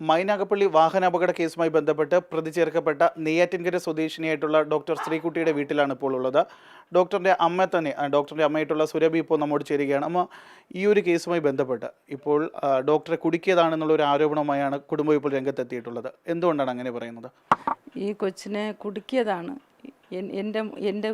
മൈനാഗപ്പള്ളി വാഹനാപകട കേസുമായി ബന്ധപ്പെട്ട് പ്രതി ചേർക്കപ്പെട്ട നെയ്യാറ്റിൻകര സ്വദേശിനിയായിട്ടുള്ള ഡോക്ടർ ശ്രീകുട്ടിയുടെ വീട്ടിലാണ് ഇപ്പോൾ ഉള്ളത്. ഡോക്ടറിന്റെ അമ്മ തന്നെ ഡോക്ടറിന്റെ അമ്മയായിട്ടുള്ള സുരഭി ഇപ്പോൾ നമ്മോട് ചേരുകയാണ്. അമ്മ ഈ ഒരു കേസുമായി ബന്ധപ്പെട്ട് ഇപ്പോൾ ഡോക്ടറെ കുടുക്കിയതാണെന്നുള്ള ഒരു ആരോപണവുമായാണ് കുടുംബം ഇപ്പോൾ രംഗത്തെത്തിയിട്ടുള്ളത്. എന്തുകൊണ്ടാണ് അങ്ങനെ പറയുന്നത്? ഈ കൊച്ചിനെ കുടുക്കിയതാണ്. എന്റെ എന്റെ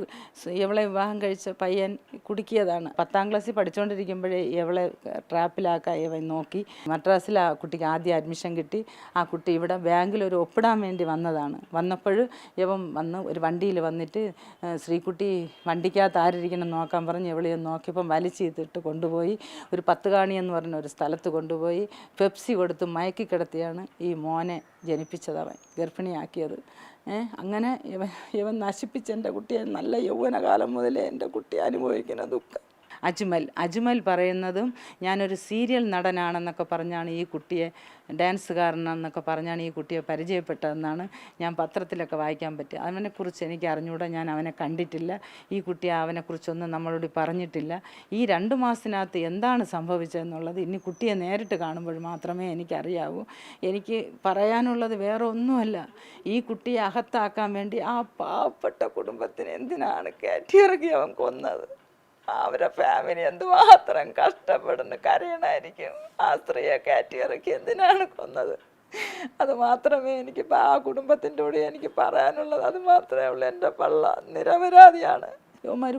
ഇവളെ വിവാഹം കഴിച്ച പയ്യൻ കുടുക്കിയതാണ്. പത്താം ക്ലാസ്സിൽ പഠിച്ചുകൊണ്ടിരിക്കുമ്പോഴേ ഇവളെ ട്രാപ്പിലാക്കാൻ ഇവൻ നോക്കി. മദ്രാസിൽ ആ കുട്ടിക്ക് ആദ്യം അഡ്മിഷൻ കിട്ടി. ആ കുട്ടി ഇവിടെ ബാങ്കിൽ ഒരു ഒപ്പിടാൻ വേണ്ടി വന്നതാണ്. വന്നപ്പോൾ ഇവൻ വന്ന് ഒരു വണ്ടിയിൽ വന്നിട്ട് ശ്രീകുട്ടി വണ്ടിക്കകത്ത് ആരിരിക്കണം നോക്കാൻ പറഞ്ഞ് ഇവളെയും നോക്കിയപ്പം വലിച്ച് കൊണ്ടുപോയി. ഒരു പത്ത് കാണി എന്ന് പറഞ്ഞ ഒരു സ്ഥലത്ത് കൊണ്ടുപോയി. പെപ്സി കൊടുത്ത് മയക്കി കിടത്തിയാണ് ഈ മോനെ ജനിപ്പിച്ചത് അവൻ ഗർഭിണിയാക്കിയത്. അങ്ങനെ ഇവൻ ഇവൻ നശിപ്പിച്ച എന്റെ കുട്ടിയെ നല്ല യൗവനകാലം മുതലേ എന്റെ കുട്ടി അനുഭവിക്കുന്ന ദുഃഖം. അജ്മൽ. അജ്മൽ പറയുന്നതും ഞാനൊരു സീരിയൽ നടനാണെന്നൊക്കെ പറഞ്ഞാണ് ഈ കുട്ടിയെ ഡാൻസുകാരനെന്നൊക്കെ പറഞ്ഞാണ് ഈ കുട്ടിയെ പരിചയപ്പെട്ടതെന്നാണ് ഞാൻ പത്രത്തിലൊക്കെ വായിക്കാൻ പറ്റുക അവനെക്കുറിച്ച് എനിക്ക് അറിഞ്ഞുകൂടാ ഞാൻ അവനെ കണ്ടിട്ടില്ല. ഈ കുട്ടി അവനെക്കുറിച്ചൊന്നും നമ്മളോട് പറഞ്ഞിട്ടില്ല. ഈ രണ്ട് മാസത്തിനകത്ത് എന്താണ് സംഭവിച്ചതെന്നുള്ളത് ഇനി കുട്ടിയെ നേരിട്ട് കാണുമ്പോൾ മാത്രമേ എനിക്കറിയാവൂ. എനിക്ക് പറയാനുള്ളത് വേറെ ഒന്നുമല്ല. ഈ കുട്ടിയെ അകത്താക്കാൻ വേണ്ടി ആ പാവപ്പെട്ട കുടുംബത്തിന് എന്തിനാണ് കയറ്റിയിറക്കി അവൻ കൊന്നത്? അവരെ ഫാമിലി എന്തുമാത്രം കഷ്ടപ്പെടുന്നു. കരയണായിരിക്കും. ആ സ്ത്രീയെ കയറ്റിയിറക്കി എന്തിനാണ് കൊന്നത്? അത് മാത്രമേ എനിക്ക് ആ കുടുംബത്തിന്റെ കൂടെ എനിക്ക് പറയാനുള്ളത്. അത് മാത്രമേ ഉള്ളൂ. എന്റെ പള്ള നിരപരാധിയാണ്. യവന്മാർ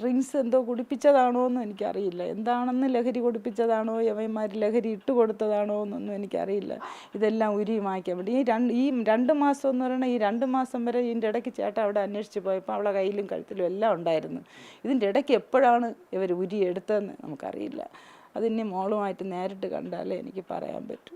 ഡ്രിങ്ക്സ് എന്തോ കുടിപ്പിച്ചതാണോ എന്ന് എനിക്കറിയില്ല. എന്താണെന്ന് ലഹരി കുടിപ്പിച്ചതാണോ യവന്മാർ ലഹരി ഇട്ട് കൊടുത്തതാണോ എന്നൊന്നും എനിക്കറിയില്ല. ഇതെല്ലാം ഉരി മായ്ക്കാൻ വേണ്ടി. ഈ രണ്ട് ഈ രണ്ട് മാസം എന്ന് പറയുന്നത് ഈ രണ്ട് മാസം വരെ ഇതിന്റെ ഇടയ്ക്ക് ചേട്ടൻ അവിടെ അന്വേഷിച്ച് പോയപ്പോൾ അവളെ കയ്യിലും കഴുത്തിലും എല്ലാം ഉണ്ടായിരുന്നു. ഇതിന്റെ ഇടയ്ക്ക് എപ്പോഴാണ് ഇവർ ഉരി എടുത്തതെന്ന് നമുക്കറിയില്ല. അതിനി മോളുമായിട്ട് നേരിട്ട് കണ്ടാലേ എനിക്ക് പറയാൻ പറ്റൂ.